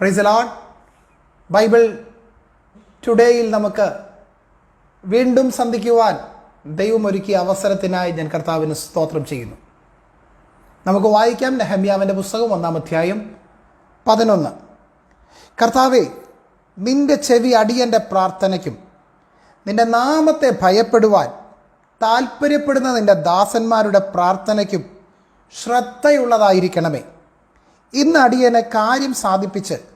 Price load Bible ടുഡേയിൽ നമുക്ക് വീണ്ടും സന്ധിക്കുവാൻ ദൈവം ഒരുക്കിയ അവസരത്തിനായി ഞാൻ കർത്താവിന് സ്തോത്രം ചെയ്യുന്നു. നമുക്ക് വായിക്കാം നെഹമ്യാവിന്റെ പുസ്തകം ഒന്നാം അധ്യായം പതിനൊന്ന്. കർത്താവെ നിന്റെ ചെവി അടിയന്റെ പ്രാർത്ഥനയ്ക്കും നിന്റെ നാമത്തെ ഭയപ്പെടുവാൻ താൽപ്പര്യപ്പെടുന്ന നിന്റെ ദാസന്മാരുടെ പ്രാർത്ഥനയ്ക്കും ശ്രദ്ധയുള്ളതായിരിക്കണമേ. ഇന്ന് അടിയനെ കാര്യം സാധിപ്പിച്ച്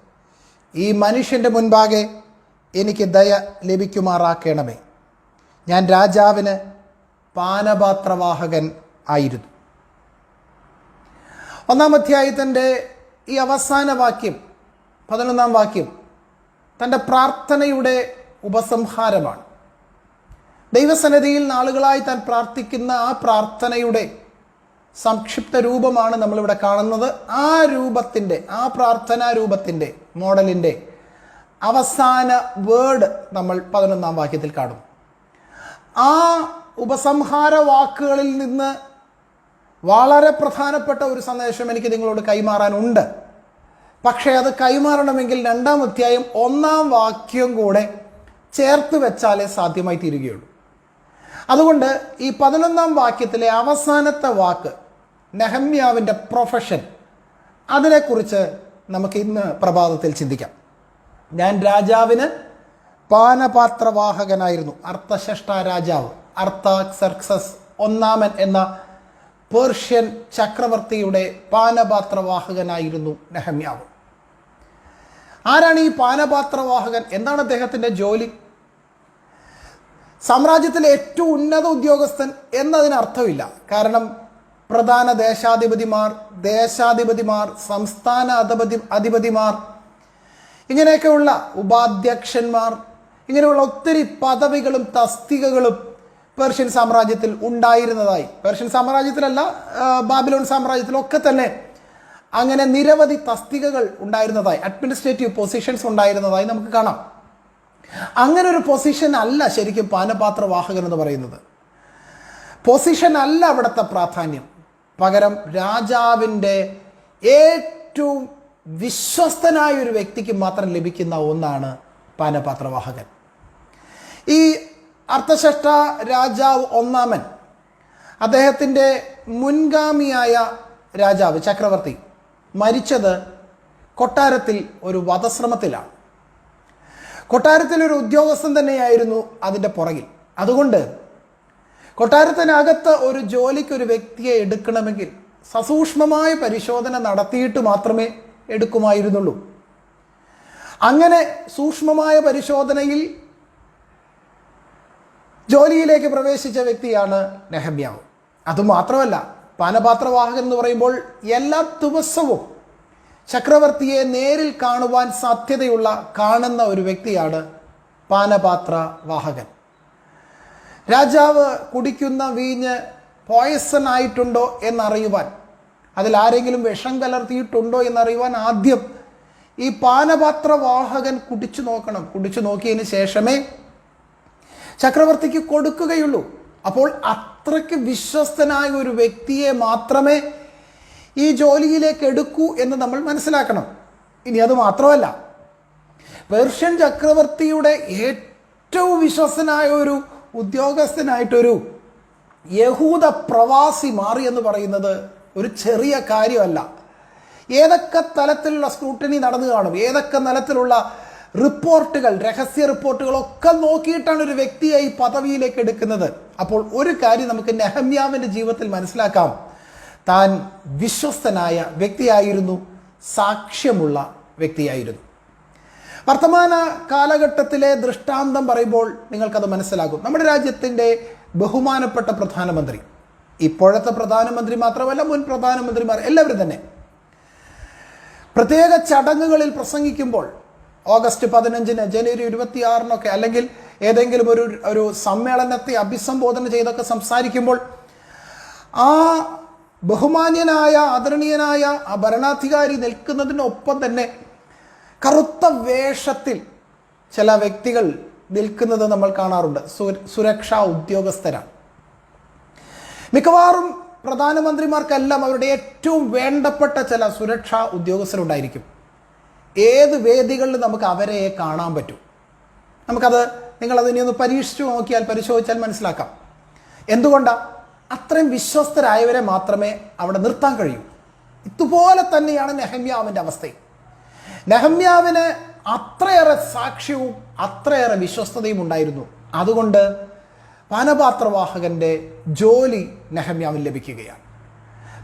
ഈ മനുഷ്യന്റെ മുൻപാകെ എനിക്ക് ദയ ലഭിക്കുമാറാക്കണമേ. ഞാൻ രാജാവിന് പാനപാത്രവാഹകൻ ആയിരുന്നു. ഒന്നാം അധ്യായത്തിന്റെ ഈ അവസാന വാക്യം പതിനൊന്നാം വാക്യം തന്റെ പ്രാർത്ഥനയുടെ ഉപസംഹാരമാണ്. ദൈവസന്നിധിയിൽ നാളുകളായി താൻ പ്രാർത്ഥിക്കുന്ന ആ പ്രാർത്ഥനയുടെ സംക്ഷിപ്ത രൂപമാണ് നമ്മളിവിടെ കാണുന്നത്. ആ രൂപത്തിന്റെ ആ പ്രാർത്ഥനാ രൂപത്തിന്റെ മോഡലിന്റെ അവസാന വേർഡ് നമ്മൾ പതിനൊന്നാം വാക്യത്തിൽ കാണും. ആ ഉപസംഹാര വാക്കുകളിൽ നിന്ന് വളരെ പ്രധാനപ്പെട്ട ഒരു സന്ദേശം എനിക്ക് നിങ്ങളോട് കൈമാറാനുണ്ട്. പക്ഷേ അത് കൈമാറണമെങ്കിൽ രണ്ടാം അധ്യായം ഒന്നാം വാക്യം കൂടെ ചേർത്ത് വെച്ചാലേ സാധ്യമായി തീരുകയുള്ളൂ അതുകൊണ്ട് ഈ പതിനൊന്നാം വാക്യത്തിലെ അവസാനത്തെ വാക്ക് നെഹമ്യാവിന്റെ പ്രൊഫഷൻ അതിനെക്കുറിച്ച് നമുക്ക് ഇന്ന് പ്രഭാതത്തിൽ ചിന്തിക്കാം. ഞാൻ രാജാവിന് പാനപാത്രവാഹകനായിരുന്നു. അർത്ഥശഷ്ട രാജാവ് അർത്ഥാക്സർക്സസ് ഒന്നാമൻ എന്ന പേർഷ്യൻ ചക്രവർത്തിയുടെ പാനപാത്രവാഹകനായിരുന്നു നെഹമ്യാവ്. ആരാണ് ഈ പാനപാത്രവാഹകൻ? എന്താണ് അദ്ദേഹത്തിന്റെ ജോലി? സാമ്രാജ്യത്തിലെ ഏറ്റവും ഉന്നത ഉദ്യോഗസ്ഥൻ എന്നതിന് അർത്ഥമില്ല കാരണം പ്രധാന ദേശാധിപതിമാർ ദേശാധിപതിമാർ സംസ്ഥാന അധിപതി അധിപതിമാർ ഇങ്ങനെയൊക്കെയുള്ള ഉപാധ്യക്ഷന്മാർ ഇങ്ങനെയുള്ള ഒത്തിരി പദവികളും തസ്തികകളും പേർഷ്യൻ സാമ്രാജ്യത്തിൽ ഉണ്ടായിരുന്നതായി. പേർഷ്യൻ സാമ്രാജ്യത്തിലല്ല ബാബിലോൺ സാമ്രാജ്യത്തിലൊക്കെ തന്നെ അങ്ങനെ നിരവധി തസ്തികകൾ ഉണ്ടായിരുന്നതായി. അഡ്മിനിസ്ട്രേറ്റീവ് പൊസിഷൻസ് ഉണ്ടായിരുന്നതായി നമുക്ക് കാണാം. അങ്ങനെ ഒരു പൊസിഷൻ അല്ല ശരിക്കും പാനപാത്രവാഹകൻ എന്ന് പറയുന്നത്. പൊസിഷൻ അല്ല അവിടുത്തെ പ്രാധാന്യം. പകരം രാജാവിന്റെ ഏറ്റവും വിശ്വസ്തനായ ഒരു വ്യക്തിക്ക് മാത്രം ലഭിക്കുന്ന ഒന്നാണ് പാനപാത്രവാഹകൻ. ഈ അർത്ഥശ്രേഷ്ഠ രാജാവ് ഒന്നാമൻ അദ്ദേഹത്തിന്റെ മുൻഗാമിയായ രാജാവ് ചക്രവർത്തി മരിച്ചത് കൊട്ടാരത്തിൽ ഒരു വധശ്രമത്തിലാണ്. കൊട്ടാരത്തിൽ ഒരു ഉദ്യോഗസ്ഥൻ തന്നെയായിരുന്നു അതിന്റെ പുറകിൽ. അതുകൊണ്ട് കൊട്ടാരത്തിനകത്ത് ഒരു ജോലിക്ക് ഒരു വ്യക്തിയെ എടുക്കണമെങ്കിൽ സസൂക്ഷ്മമായ പരിശോധന നടത്തിയിട്ട് മാത്രമേ എടുക്കുമായിരുന്നുള്ളൂ. അങ്ങനെ സൂക്ഷ്മമായ പരിശോധനയിൽ ജോലിയിലേക്ക് പ്രവേശിച്ച വ്യക്തിയാണ് നെഹമ്യാവ്. അതുമാത്രമല്ല പാനപാത്രവാഹകൻ എന്ന് പറയുമ്പോൾ എല്ലാ ദിവസവും ചക്രവർത്തിയെ നേരിൽ കാണുവാൻ സാധ്യതയുള്ള കാണുന്ന ഒരു വ്യക്തിയാണ് പാനപാത്ര വാഹകൻ രാജാവ് കുടിക്കുന്ന വീഞ്ഞ് പോയസൺ ആയിട്ടുണ്ടോ എന്നറിയുവാൻ അതിൽ ആരെങ്കിലും വിഷം കലർത്തിയിട്ടുണ്ടോ എന്നറിയുവാൻ ആദ്യം ഈ പാനപാത്ര വാഹകൻ കുടിച്ചു നോക്കണം. കുടിച്ചു നോക്കിയതിന് ശേഷമേ ചക്രവർത്തിക്ക് കൊടുക്കുകയുള്ളൂ. അപ്പോൾ അത്രയ്ക്ക് വിശ്വസ്തനായ ഒരു വ്യക്തിയെ മാത്രമേ ഈ ജോലിയിലേക്ക് എടുക്കൂ എന്ന് നമ്മൾ മനസ്സിലാക്കണം. ഇനി അത് മാത്രമല്ല പേർഷ്യൻ ചക്രവർത്തിയുടെ ഏറ്റവും വിശ്വസ്തനായ ഒരു ഉദ്യോഗസ്ഥനായിട്ടൊരു യഹൂദ പ്രവാസി മാറി എന്ന് പറയുന്നത് ഒരു ചെറിയ കാര്യമല്ല. ഏതൊക്കെ തലത്തിലുള്ള സ്ക്രൂട്ടനി നടന്നു കാണും ഏതൊക്കെ തലത്തിലുള്ള റിപ്പോർട്ടുകൾ രഹസ്യ റിപ്പോർട്ടുകളൊക്കെ നോക്കിയിട്ടാണ് ഒരു വ്യക്തിയെ ഈ പദവിയിലേക്ക് എടുക്കുന്നത്. അപ്പോൾ ഒരു കാര്യം നമുക്ക് നെഹമ്യാവിന്റെ ജീവിതത്തിൽ മനസ്സിലാക്കാം. താൻ വിശ്വസ്തനായ വ്യക്തിയായിരുന്നു സാക്ഷ്യമുള്ള വ്യക്തിയായിരുന്നു. വർത്തമാന കാലഘട്ടത്തിലെ ദൃഷ്ടാന്തം പറയുമ്പോൾ നിങ്ങൾക്കത് മനസ്സിലാകും. നമ്മുടെ രാജ്യത്തിന്റെ ബഹുമാനപ്പെട്ട പ്രധാനമന്ത്രി ഇപ്പോഴത്തെ പ്രധാനമന്ത്രി മാത്രമല്ല മുൻ പ്രധാനമന്ത്രിമാർ എല്ലാവരും തന്നെ. പ്രത്യേക ചടങ്ങുകളിൽ പ്രസംഗിക്കുമ്പോൾ ഓഗസ്റ്റ് പതിനഞ്ചിന് ജനുവരി ഇരുപത്തിയാറിനൊക്കെ അല്ലെങ്കിൽ ഏതെങ്കിലും ഒരു ഒരു സമ്മേളനത്തെ അഭിസംബോധന ചെയ്തൊക്കെ സംസാരിക്കുമ്പോൾ ആ ബഹുമാന്യനായ ആദരണീയനായ ആ ഭരണാധികാരി നിൽക്കുന്നതിനൊപ്പം തന്നെ കറുത്ത വേഷത്തിൽ ചില വ്യക്തികൾ നിൽക്കുന്നത് നമ്മൾ കാണാറുണ്ട്. സുരക്ഷാ ഉദ്യോഗസ്ഥരാണ്. മിക്കവാറും പ്രധാനമന്ത്രിമാർക്കെല്ലാം അവരുടെ ഏറ്റവും വേണ്ടപ്പെട്ട ചില സുരക്ഷാ ഉദ്യോഗസ്ഥരുണ്ടായിരിക്കും. ഏത് വേദികളിൽ നമുക്ക് അവരെ കാണാൻ പറ്റും. നമുക്കത് നിങ്ങളതിനെ ഒന്ന് പരീക്ഷിച്ചു നോക്കിയാൽ പരിശോധിച്ചാൽ മനസ്സിലാക്കാം. എന്തുകൊണ്ടാണ് അത്രയും വിശ്വസ്തരായവരെ മാത്രമേ അവിടെ നിർത്താൻ കഴിയൂ. ഇതുപോലെ തന്നെയാണ് നെഹമ്യാവിന്റെ അവസ്ഥയും. നെഹമ്യാവിന് അത്രയേറെ സാക്ഷ്യവും അത്രയേറെ വിശ്വസ്തതയും ഉണ്ടായിരുന്നു. അതുകൊണ്ട് പാനപാത്രവാഹകന്റെ ജോലി നെഹമ്യാവിന് ലഭിക്കുകയാണ്.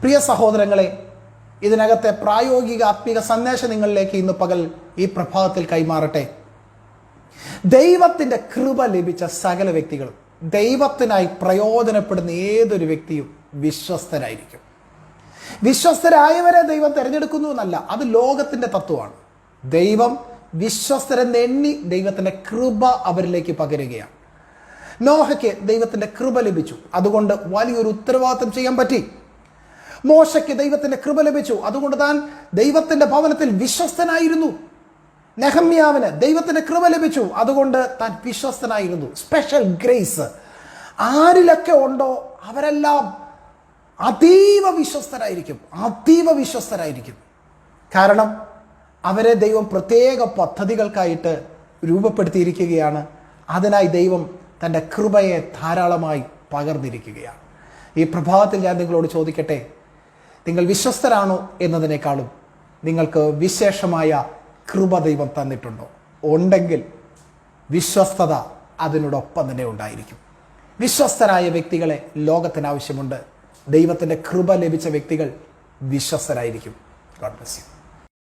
പ്രിയ സഹോദരങ്ങളെ ഇതിനകത്തെ പ്രായോഗിക ആത്മീക സന്ദേശം നിങ്ങളിലേക്ക് ഇന്ന് പകൽ ഈ പ്രഭാതത്തിൽ കൈമാറട്ടെ. ദൈവത്തിന്റെ കൃപ ലഭിച്ച സകല വ്യക്തികളും ദൈവത്തിനായി പ്രയോജനപ്പെടുന്ന ഏതൊരു വ്യക്തിയും വിശ്വസ്തരായിരിക്കും. വിശ്വസ്തരായവരെ ദൈവം തിരഞ്ഞെടുക്കുന്നു എന്നല്ല അത് ലോകത്തിന്റെ തത്വമാണ്. ദൈവം വിശ്വസ്തരെന്ന് എണ്ണി ദൈവത്തിന്റെ കൃപ അവരിലേക്ക് പകരുകയാണ്. നോഹയ്ക്ക് ദൈവത്തിന്റെ കൃപ ലഭിച്ചു. അതുകൊണ്ട് വലിയൊരു ഉത്തരവാദിത്വം ചെയ്യാൻ പറ്റി. മോശയ്ക്ക് ദൈവത്തിന്റെ കൃപ ലഭിച്ചു. അതുകൊണ്ട് താൻ ദൈവത്തിന്റെ ഭവനത്തിൽ വിശ്വസ്തനായിരുന്നു. നെഹമ്യാവിന് ദൈവത്തിന്റെ കൃപ ലഭിച്ചു. അതുകൊണ്ട് താൻ വിശ്വസ്തനായിരുന്നു. സ്പെഷ്യൽ ഗ്രേസ് ആരിലൊക്കെ ഉണ്ടോ അവരെല്ലാം അതീവ വിശ്വസ്തരായിരിക്കും. അതീവ വിശ്വസ്തരായിരിക്കും. കാരണം അവരെ ദൈവം പ്രത്യേക പദ്ധതികൾക്കായിട്ട് രൂപപ്പെടുത്തിയിരിക്കുകയാണ്. അതിനായി ദൈവം തന്റെ കൃപയെ ധാരാളമായി പകർന്നിരിക്കുകയാണ്. ഈ പ്രഭാതത്തിൽ ഞാൻ നിങ്ങളോട് ചോദിക്കട്ടെ നിങ്ങൾ വിശ്വസ്തരാണോ എന്നതിനേക്കാളും നിങ്ങൾക്ക് വിശേഷമായ കൃപ ദൈവം തന്നിട്ടുണ്ടോ? ഉണ്ടെങ്കിൽ വിശ്വസ്തത അതിനോടൊപ്പം തന്നെ ഉണ്ടായിരിക്കും. വിശ്വസ്തരായ വ്യക്തികളെ ലോകത്തിന് ആവശ്യമുണ്ട്. ദൈവത്തിന്റെ കൃപ ലഭിച്ച വ്യക്തികൾ വിശ്വസ്തരായിരിക്കും. God bless you